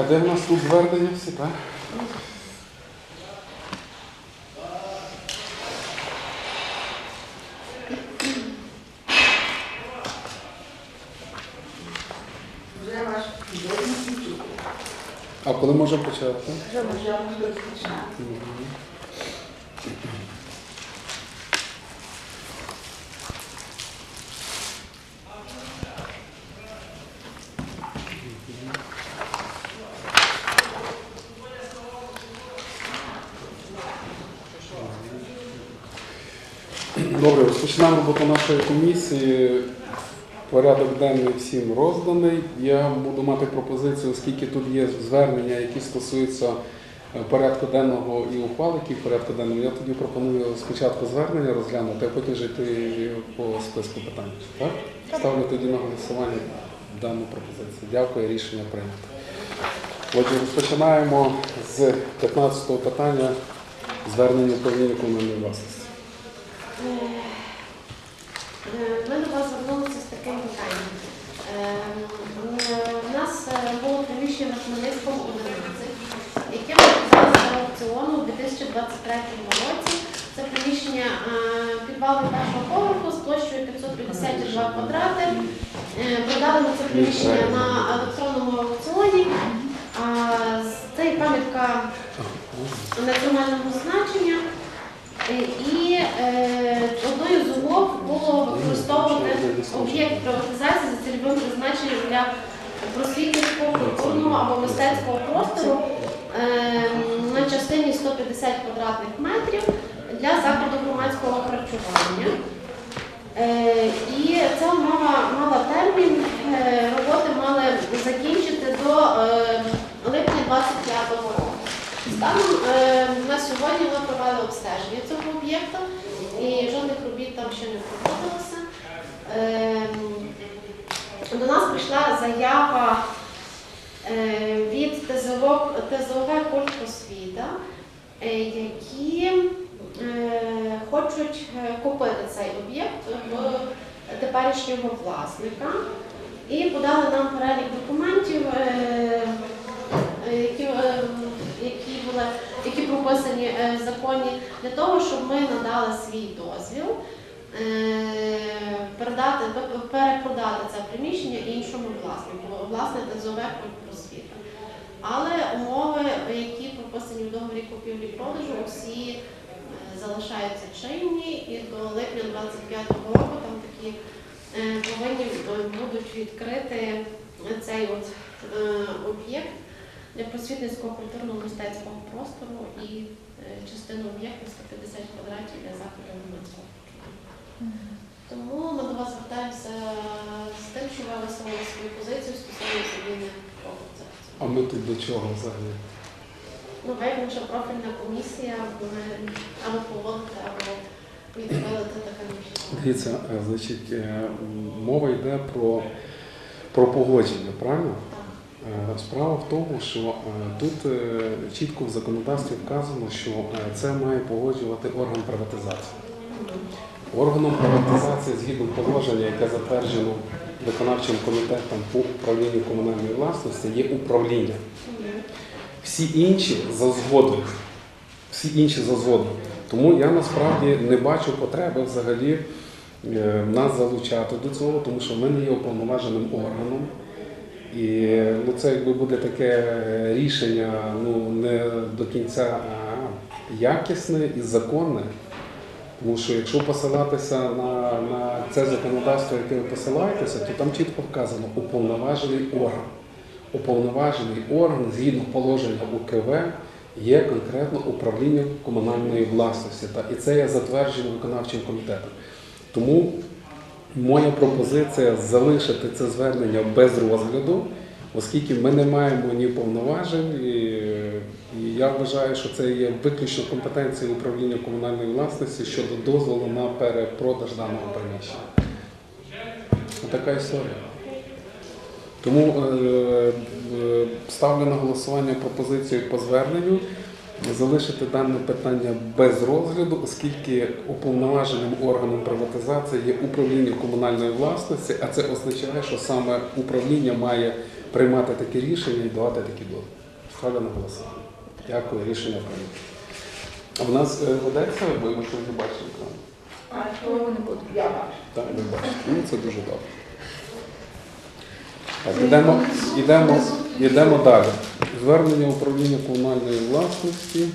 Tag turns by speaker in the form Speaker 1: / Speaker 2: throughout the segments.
Speaker 1: А де в нас тут звернення всі, так? А коли можемо почати?
Speaker 2: Вже можемо розпочинати.
Speaker 1: Добре, роботу нашої комісії. Порядок денний всім розданий. Я буду мати пропозицію, оскільки тут є звернення, які стосуються е, порядку денного і ухвал, які в порядку денному. Я тоді пропоную спочатку звернення розглянути, а потім вже йти по списку питань. Так? Ставлю тоді на голосування дану пропозицію. Дякую, рішення прийнято. Отже, розпочинаємо з 15-го питання звернення управління комунальної власності.
Speaker 3: Е, Ми до вас звернулися з таким питанням. Е, У нас е, було приміщення на Хмельницькому 11, яке ми взяли з аукціону у 2023 році. Це приміщення е, підвалу першого поверху з площею 552 квадрати. Е, Продали ми це приміщення на електронному аукціоні. Це є пам'ятка національного значення. Е, І е, одною з умов було використовувати об'єкт приватизації за цільовим призначенням для просвітницького, культурного або мистецького простору е, на частині 150 квадратних метрів для закладу громадського харчування. Е, І ця умова мала термін, е, роботи мали закінчити до е, липня 25 року. Станом е, на сьогодні ми провели обстеження цього об'єкту і жодних робіт там ще не проводилося. Е, До нас прийшла заява е, від ТЗО, ТЗОВ «Культпросвіта», е, які хочуть купити цей об'єкт в теперішнього власника і подали нам перелік документів, які були які прописані е, в законі для того, щоб ми надали свій дозвіл е, передати, перепродати це приміщення іншому власнику, власне ТЗОВ просвіта. Але умови, які прописані в договорі купівлі-продажу, усі е, залишаються чинні і до липня 25 року там такі повинні будуть відкрити цей от об'єкт для просвітницького культурного мистецького простору і е, частину об'єкту 150 квадратів для закладу громадського. Тому ми до вас звертаємося з тим, що ви висловили свою позицію стосовно зміни це.
Speaker 1: А ми тут до чого взагалі?
Speaker 3: Ну, ви, профільна комісія, ми або погодите, або відхилити таке рішення.
Speaker 1: Дивіться, е, значить, е, мова йде про, про погодження, правильно?
Speaker 3: Так.
Speaker 1: Е, Справа в тому, що е, тут е, чітко в законодавстві вказано, що це має погоджувати орган приватизації. Органом приватизації згідно положення, яке затверджено виконавчим комітетом по управлінню комунальної власності, є управління. Всі інші за згодою. Всі інші за згодою. Тому я насправді не бачу потреби взагалі нас залучати до цього, тому що ми не є уповноваженим органом. І ну, це якби буде таке е, рішення ну, не до кінця якісне і законне. Тому що якщо посилатися на, на це законодавство, яке ви посилаєтеся, то там чітко вказано уповноважений орган. Уповноважений орган згідно положення УКВ є конкретно управлінням комунальної власності. Та, і це є затверджено виконавчим комітетом. Тому моя пропозиція залишити це звернення без розгляду, оскільки ми не маємо ні повноважень, і, я вважаю, що це є виключно компетенція управління комунальної власності щодо дозволу на перепродаж даного приміщення. Така історія. Тому е, е, ставлю на голосування пропозицію по зверненню залишити дане питання без розгляду, оскільки уповноваженим органом приватизації є управління комунальної власності, а це означає, що саме управління має приймати такі рішення і давати такі дозволи. Ставлю на голосування. Дякую, рішення прийнято. А в нас е, ведеться, ви не бачили екран.
Speaker 2: А то не буду. Я бачу.
Speaker 1: Так, ви бачите. Ну, це дуже добре. Так, ідемо, ідемо, ідемо далі. Звернення управління комунальної власності.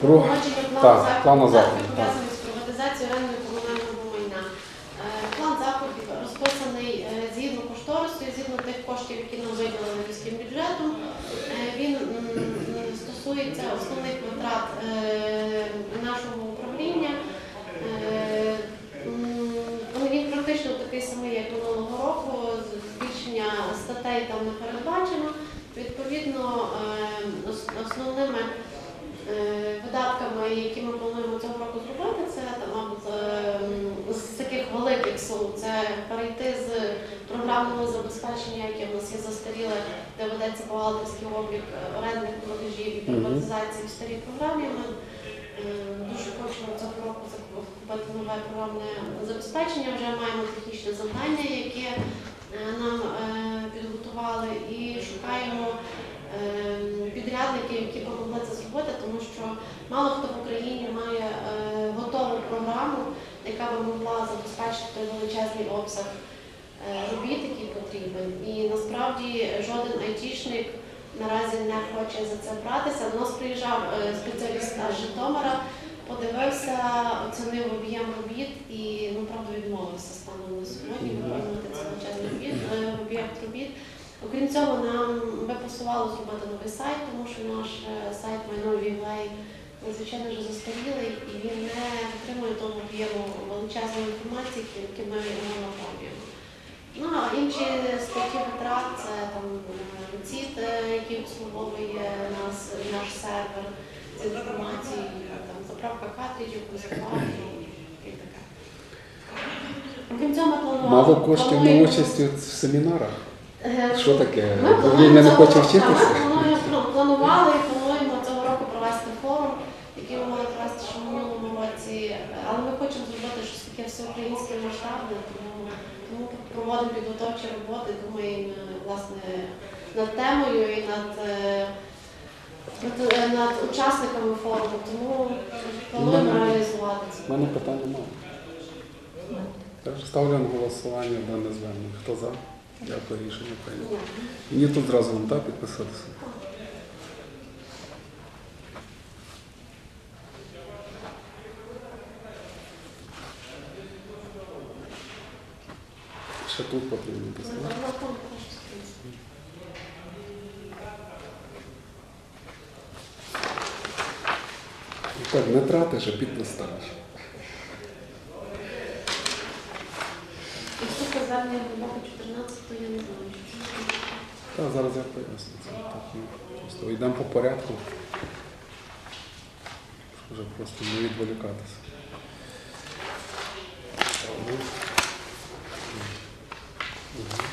Speaker 1: Про-
Speaker 3: Погодження
Speaker 1: так,
Speaker 3: плану заходів,
Speaker 1: заходів, так.
Speaker 3: пов'язаних з приватизацією орендою комунального майна. Е, План заходів розписаний е, згідно кошторису, і згідно тих коштів, які нам виділили міським бюджетом. Е, Він м, м, стосується основних витрат е, нашого управління. Е, м, ну, Він практично такий самий, як минулого року. Статей там не передбачено. Відповідно, е, основними е, видатками, які ми плануємо цього року зробити, це там, мабуть, е, з таких великих сум. Це перейти з програмного забезпечення, яке в нас є застаріле, де ведеться бухгалтерський облік орендних платежів і приватизації в старій програмі. Ми е, дуже хочемо цього року закупити нове програмне забезпечення. Вже маємо технічне завдання, яке нам е, підготували, і шукаємо е, підрядників, які б могли це зробити, тому що мало хто в Україні має е, готову програму, яка би могла забезпечити величезний обсяг е, робіт, який потрібен. І насправді жоден айтішник наразі не хоче за це братися. До нас приїжджав е, спеціаліст з Житомира, подивився, оцінив об'єм робіт і ну правда відмовився станом на сьогодні виконувати е, об'єкт робіт. Окрім цього, нам би посувало зробити новий сайт, тому що наш е, сайт MyNoVWay звичайно вже застарілий і він не отримує того об'єму величезної інформації, які- ми йому наповнюємо. Ну а інші статті витрат це там е, ЦІТ, який обслуговує нас, наш сервер з інформацією, там заправка картриджів, таке. Окрім цього, ми планували.
Speaker 1: Мало коштів на участь в семінарах.
Speaker 3: Е,
Speaker 1: Що таке?
Speaker 3: ми
Speaker 1: не хоче вчитися?
Speaker 3: Ми ну, планували і плануємо цього року провести форум, який ми мали провести ще в минулому році. Але ми хочемо зробити щось таке всеукраїнське масштабне, тому, тому проводимо підготовчі роботи, думаємо власне над темою і над, е, над, е, учасниками форуму. Тому плануємо
Speaker 1: Ну,
Speaker 3: реалізувати це.
Speaker 1: У мене питань немає. Так, ставлю на голосування дане звернення. Хто за? Дякую, рішення прийнято. Мені тут зразу вам так підписатися. Ще тут потрібно писати. Так, не тратиш, а підпис ставиш.
Speaker 3: Якщо це звернення глибоко 14, то я не знаю. що.
Speaker 1: Так, зараз я поясню це. Так, просто йдемо по порядку. Вже просто не відволікатися. Ну, мгм.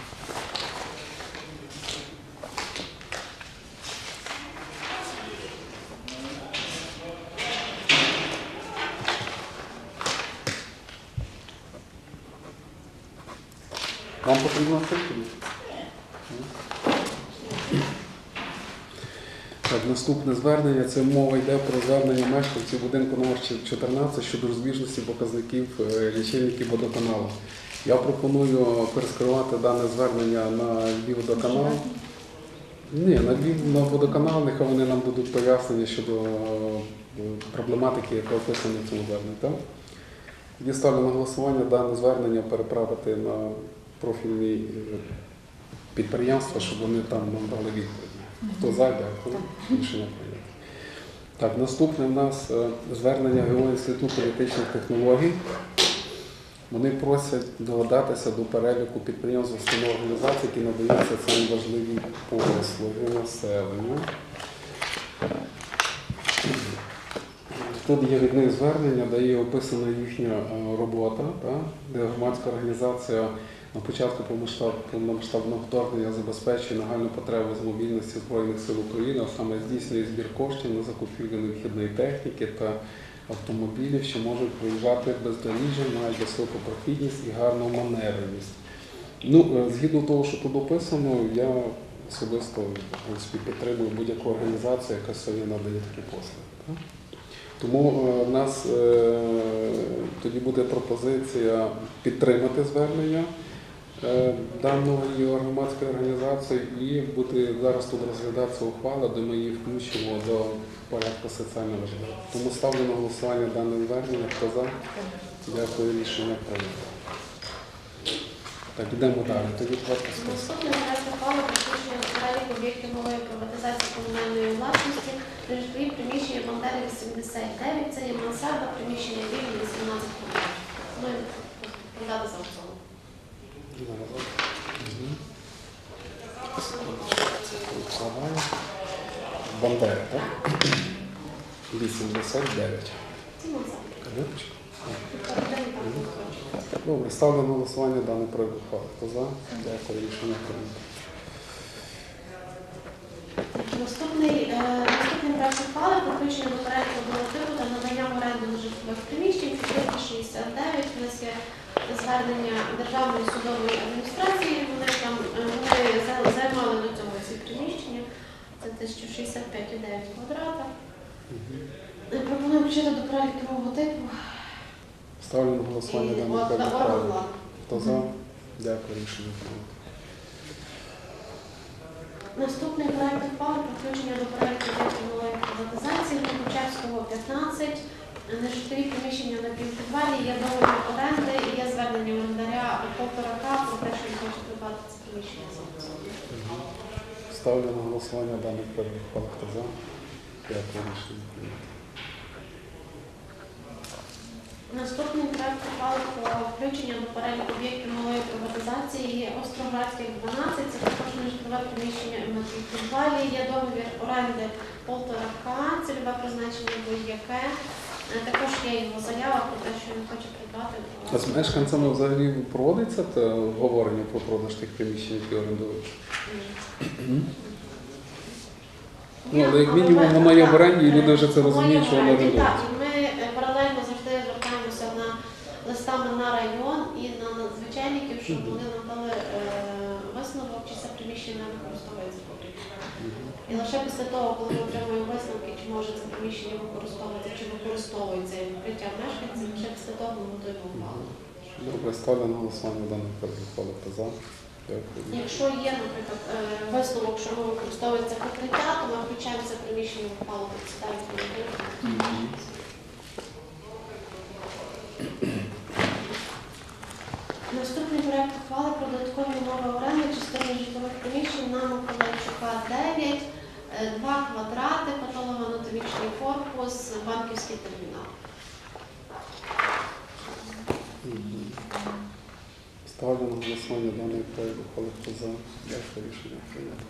Speaker 1: Вам потрібно це? чи ні? Так, наступне звернення це мова йде про звернення мешканців будинку номер 14 щодо розбіжності показників е, лічильників водоканалу. Я пропоную перескерувати дане звернення на Львівводоканал. Ні, на Львів на водоканал, нехай вони нам будуть пояснення щодо е, проблематики, яка описана в цьому зверненні. Так? Ставлю на голосування дане звернення переправити на профільні е, підприємства, щоб вони там нам дали відповідь. Хто за, дякую. Рішення прийнято. Так, наступне в нас е, звернення ГО Інституту політичних технологій. Вони просять додатися до переліку підприємств установ організацій, які надаються цим важливі послуги населенню. Тут є від них звернення, де є описана їхня е, робота, та, де громадська організація на початку повномасштабного вторгнення забезпечує нагальну потребу з мобільності Збройних сил України, а саме здійснює збір коштів на закупівлю необхідної техніки та автомобілів, що можуть проїжджати бездоріжжям, мають високу прохідність і гарну маневреність. Ну, е, згідно того, що тут описано, я особисто принципі, підтримую будь-яку організацію, яка собі надає такі послуги. Тому е, в нас е, тоді буде пропозиція підтримати звернення даної громадської організації і буде зараз тут розглядатися ухвала, де ми її включимо до порядку соціально важливих. Тому ставлю на голосування дане звернення. Хто за? Дякую, рішення прийнято. Так, йдемо далі. Тоді список.
Speaker 3: Наступне об'єктів малої приватизації комунальної власності на приміщення Бандери 89. Це є мансарда, приміщення вільні 18 квадратів. Ну і за аукціон.
Speaker 1: Бандера, так? 89.
Speaker 3: Це мансарда.
Speaker 1: Кадеточка.
Speaker 3: Передаю там кусочок.
Speaker 1: Добре, ставлю на голосування даний проект ухвали. Хто за? Дякую, рішення прийнято.
Speaker 3: Наступний, е, наступний проект ухвали про до переліку договору та надання в оренду житлових приміщень 469. У нас є звернення Державної судової адміністрації. Вони там е, вони займали до цього ці приміщення. Це 1065,9 квадрата. Е, Пропоную включити до переліку нового типу.
Speaker 1: Ставлю на голосування даний проект
Speaker 3: орган
Speaker 1: Хто за? Дякую, рішення.
Speaker 3: Наступний проект ухвали про включення до переліку об'єктів малої приватизації Лукачевського 15. Нежитлові приміщення на півпідвалі, є договір оренди і є звернення орендаря полторака про те, що він хоче придбати це приміщення.
Speaker 1: Ставлю на голосування даний ухвали. Хто за? Дякую, рішення прийнято.
Speaker 3: Наступний проект ухвали про включення до переліку об'єктів малої приватизації є Остроградських 12, це також нежитлове приміщення на півпідвалі, є договір оренди полторака, цільове призначення будь-яке. Е, Також є його заява про те, що він хоче придбати.
Speaker 1: А з мешканцями взагалі проводиться те обговорення про продаж тих приміщень, які орендують? Ну, але як мінімум воно є в оренді, і люди вже це розуміють, що воно орендується.
Speaker 3: Так, і ми е, паралельно завжди звертаємося на листами на район і на надзвичайників, щоб
Speaker 1: Мгм.
Speaker 3: вони надали е, висновок, чи це приміщення використовується потрібно. І лише після того, коли ми отримуємо висновки, чи може це приміщення використовуватися, чи використовується як укриття мешканців, лише після того ми готуємо ухвалу.
Speaker 1: Добре, ставлю на голосування проект ухвали. За?
Speaker 3: Якщо є, наприклад, е, висновок, що воно використовується як укриття, то ми включаємо це приміщення в ухвалу представити. Наступний проект ухвали про додаткові умови оренди частини житлових приміщень на Миколайчука 9, е, 2 квадрати, патологоанатомічний корпус, банківський термінал.
Speaker 1: Ставлю на голосування даний проект ухвали. Хто за? Дякую, рішення прийнято.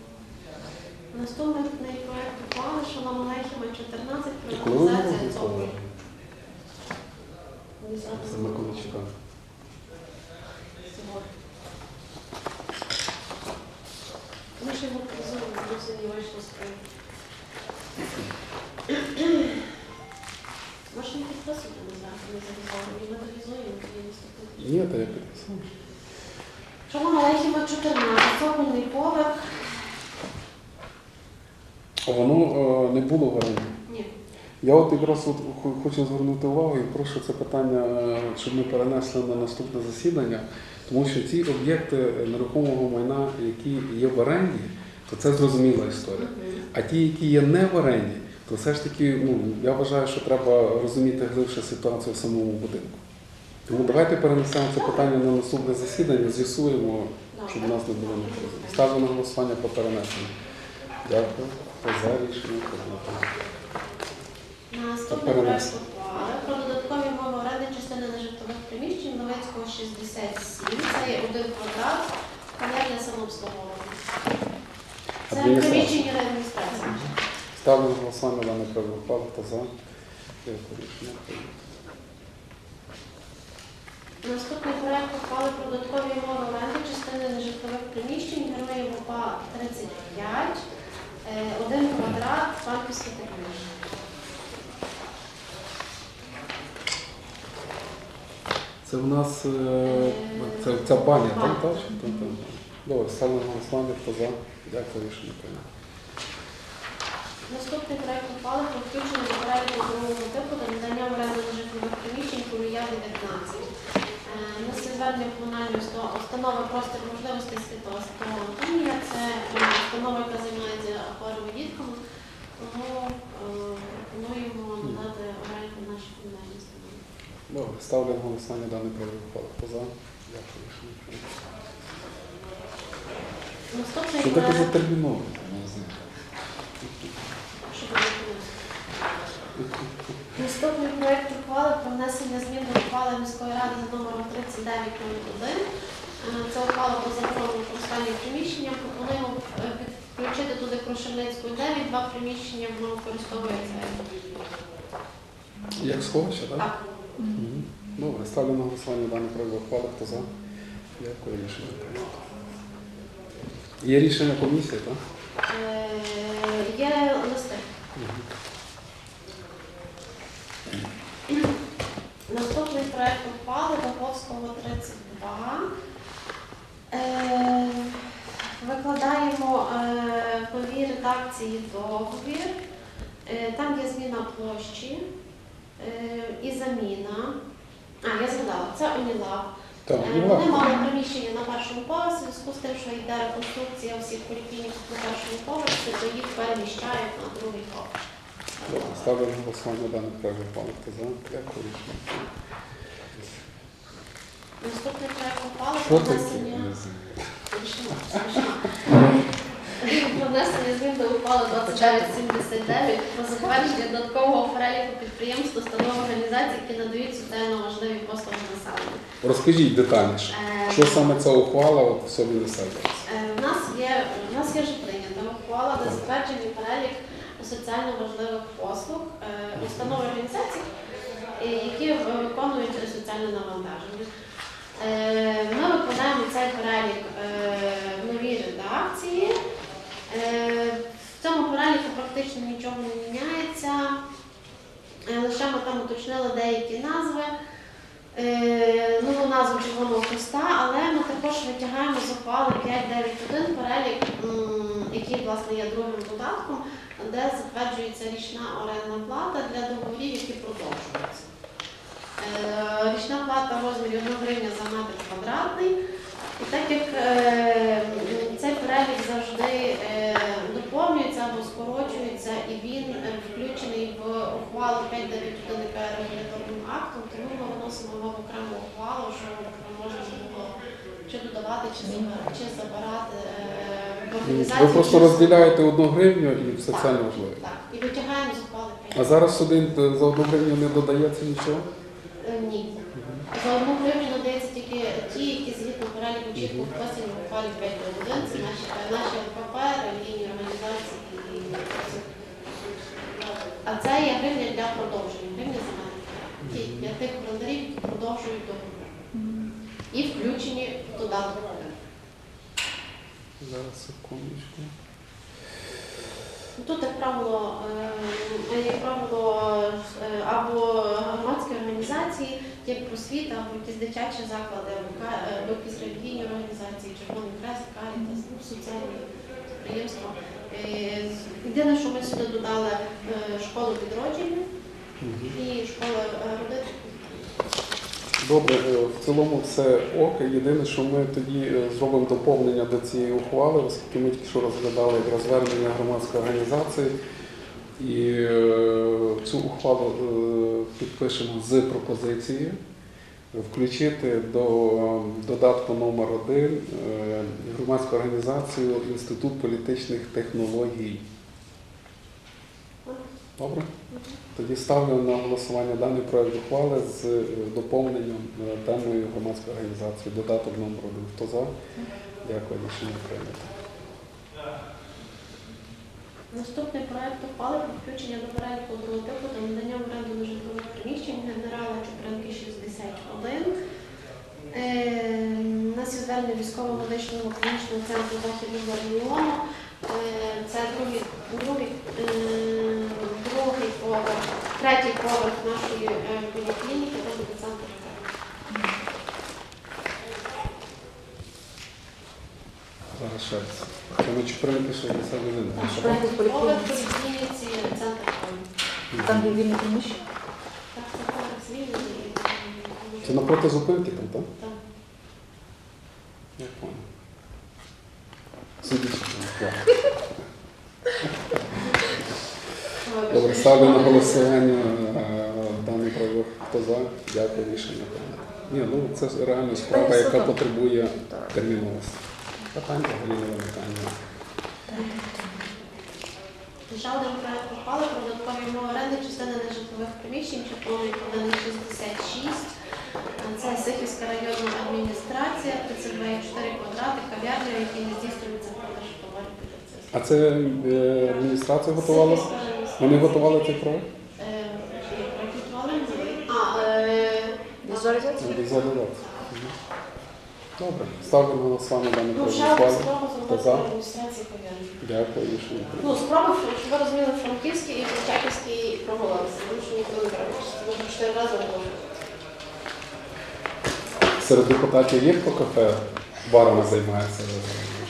Speaker 3: Наступний проект ухвали, що на Малехіма 14,
Speaker 1: І коли ви
Speaker 3: приватизація цього.
Speaker 1: робите? Це Миколайчука.
Speaker 3: Ми ще його призовемо, ми сьогодні вийшли з тим. Може не підписувати на зараз, не завізовуємо, ми завізуємо, тоді наступний.
Speaker 1: Ні, то я підписав.
Speaker 3: Шалом Алейхіма 14, цокольний поверх.
Speaker 1: Воно е, не було в оренді.
Speaker 3: Ні.
Speaker 1: Я от якраз от хо- хочу звернути увагу і прошу це питання, е, щоб ми перенесли на наступне засідання, тому що ці об'єкти нерухомого майна, які є в оренді, то це зрозуміла історія. А ті, які є не в оренді, то все ж таки, ну я вважаю, що треба розуміти глибше ситуацію в самому будинку. Тому давайте перенесемо це питання на наступне засідання, з'ясуємо, щоб у нас не було непорозумінь. Ставлю на голосування по перенесенню. Дякую. За рішення перенесли.
Speaker 3: проект ухвали про додаткові мови оренди частини нежитлових приміщень Новицького 67. Це є один квадрат, панельне самообслуговування. Це приміщення адміністрації.
Speaker 1: Ставлю на голосування даний проект ухвали. За?
Speaker 3: Наступний проект ухвали про додаткові умови оренди частини нежитлових приміщень Героїв УПА 35, е, один квадрат, банківський термін.
Speaker 1: Це в нас е, це, ця баня, там,
Speaker 3: Баня.
Speaker 1: так? Там, там? Добре, ставлю на голосування, хто за. Дякую, рішення прийнято.
Speaker 3: Наступний проект ухвали про включення до переліку другого типу та надання в оренду нежитлових приміщень Курія 19. Е, На звернення комунальної установи простір можливостей світова світова Антонія. Це е, установа, яка займається хворими дітками. Тому е, пропонуємо надати оренду нашій комунальній установі.
Speaker 1: Добре, ставлю на голосування даний проект ухвали. Хто за? Дякую, рішення прийнято.
Speaker 3: Наступний
Speaker 1: Що таке за терміново?
Speaker 3: Наступний проект ухвали про внесення змін до ухвали міської ради за номером 3901. Е, Це ухвала про заборону використання приміщення. Пропонуємо е, підключити туди Крушельницьку 9, два приміщення воно використовується.
Speaker 1: Як сховище, так?
Speaker 3: Так.
Speaker 1: Добре, ставлю на голосування даний проект ухвали. Хто за? Дякую, рішення прийнято. Є рішення комісії, так?
Speaker 3: Е, Є листи. Наступний проект ухвали Поповського 32. Е, Викладаємо е, в новій редакції договір. Е, Там є зміна площі е, і заміна. А, я згадала, це Онілаб.
Speaker 1: Так,
Speaker 3: Е, Вони мали приміщення на першому поверсі, в зв'язку з тим, що йде реконструкція всіх поліклінік на першому поверсі, то їх переміщають на другий поверх.
Speaker 1: Добре, ставлю на голосування даний проект ухвали. Хто за? Дякую.
Speaker 3: Наступний проект ухвали
Speaker 1: Що
Speaker 3: про
Speaker 1: таке?
Speaker 3: внесення Смішно, смішно. Про внесення змін до ухвали 2979 про затвердження додаткового переліку підприємств, установ організацій, які надають соціально важливі послуги населенню.
Speaker 1: Розкажіть детальніше,
Speaker 3: Е,
Speaker 1: що саме ця ухвала в собі несе зараз?
Speaker 3: Е, В нас є нас є вже прийнята ухвала де затверджений перелік соціально важливих послуг е, установ організацій, е, які е, виконують соціальне навантаження. Е, Ми викладаємо цей перелік е, в новій редакції. Е, В цьому переліку практично нічого не міняється. Е, Лише ми там уточнили деякі назви. Е, нову назву Червоного Христа, але ми також витягаємо з ухвали 591 перелік, який власне є другим додатком, де затверджується річна орендна плата для договорів, які продовжуються. Е, Річна плата в розмірі 1 гривня за метр квадратний. І так як е, цей перелік завжди або скорочується, і він е, включений в ухвалу 591 яка є регуляторним актом, тому ми виносимо його в окрему ухвалу, що можна було чи додавати, чи забирати, чи забирати е, в організацію.
Speaker 1: Ви просто
Speaker 3: чи-
Speaker 1: розділяєте одну гривню і соціально важливе.
Speaker 3: Так, і витягаємо з ухвали
Speaker 1: А зараз сюди за одну гривню не додається нічого?
Speaker 3: Е, Ні. За одну гривню надається тільки ті, які згідно переліку чітко вписані в ухвалі 5 до 1. Це наші, е, наші ЛКП, релігійні організації і а це є гривня для продовження, гривня мене. Ті для тих календарів, які продовжують договір. І включені в додаток.
Speaker 1: Зараз секундочку.
Speaker 3: Тут, як правило, е, як правило, е, або громадські організації, як просвіта, або якісь дитячі заклади, або е, якісь релігійні організації, Червоний Хрест, Карітас, ну, соціальні підприємства. Е, Єдине, що ми сюди додали е, школу відродження і школа е, родин.
Speaker 1: Добре, в цілому все ок. Єдине, що ми тоді зробимо доповнення до цієї ухвали, оскільки ми тільки що розглядали якраз звернення громадської організації. І цю ухвалу підпишемо з пропозицією включити до е, додатку номер 1 громадську організацію Інститут політичних технологій. Добре? Тоді ставлю на голосування даний проект ухвали з е, доповненням е, даної громадської організації. Додаток номер 1. Хто за? Дякую, рішення прийнято.
Speaker 3: Наступний проект ухвали про включення до переліку другого типу медичного клінічного центру західного регіону. Е, це другий, другий, е, другий поверх, третій поверх нашої е, поліклініки, де буде центр.
Speaker 1: Зараз ще раз. Це ми чи переписуємо
Speaker 2: це людина?
Speaker 3: Третій поверх
Speaker 2: поліклініці
Speaker 3: центр.
Speaker 2: Там є вільне приміщення?
Speaker 3: Так, це поверх звільнений.
Speaker 1: Це напроти зупинки там, так? Добре, ставлю на голосування е, даний проект. Хто за? Дякую, рішення прийнято. Ні, ну це реально справа, яка потребує терміновості. Питань взагалі не
Speaker 3: один проект ухвали про додаткові умови оренди частини нежитлових приміщень, черговий поданий 66. Це Сихівська районна адміністрація, 32,4 квадрати, кав'ярня, в якій не здійснюється
Speaker 1: А це е, адміністрація готувала? Вони готували цей проект?
Speaker 3: Е, е,
Speaker 2: Візуалізація?
Speaker 1: Візуалізація. Мгм. Добре, ставлю голосування даний
Speaker 3: ну,
Speaker 1: проект.
Speaker 3: ще одна
Speaker 1: Хто за?
Speaker 3: в адміністрації кав'ярні.
Speaker 1: Дякую, рішення прийнято.
Speaker 3: Ну, спроби, щоб ви розуміли, Франківський і Чаківський провалилися, тому що ніхто не участь. Ми вже чотири рази було.
Speaker 1: Серед депутатів є хто кафе барами займається?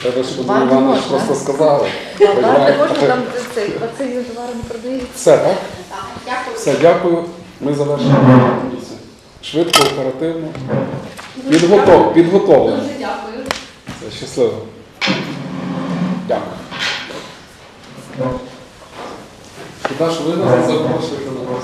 Speaker 1: Треба, щоб
Speaker 2: Бар не
Speaker 1: Іванович
Speaker 2: можна.
Speaker 1: просто сказали. Буває
Speaker 2: можна там цей товари не продають.
Speaker 1: Все, так?
Speaker 3: Так, дякую.
Speaker 1: Все, дякую. Ми комісію. Швидко, оперативно. Підготов, підготовлено.
Speaker 3: Дуже дякую.
Speaker 1: Все, щасливо. Дякую. Куди ж ви нас запрошуєте на вас?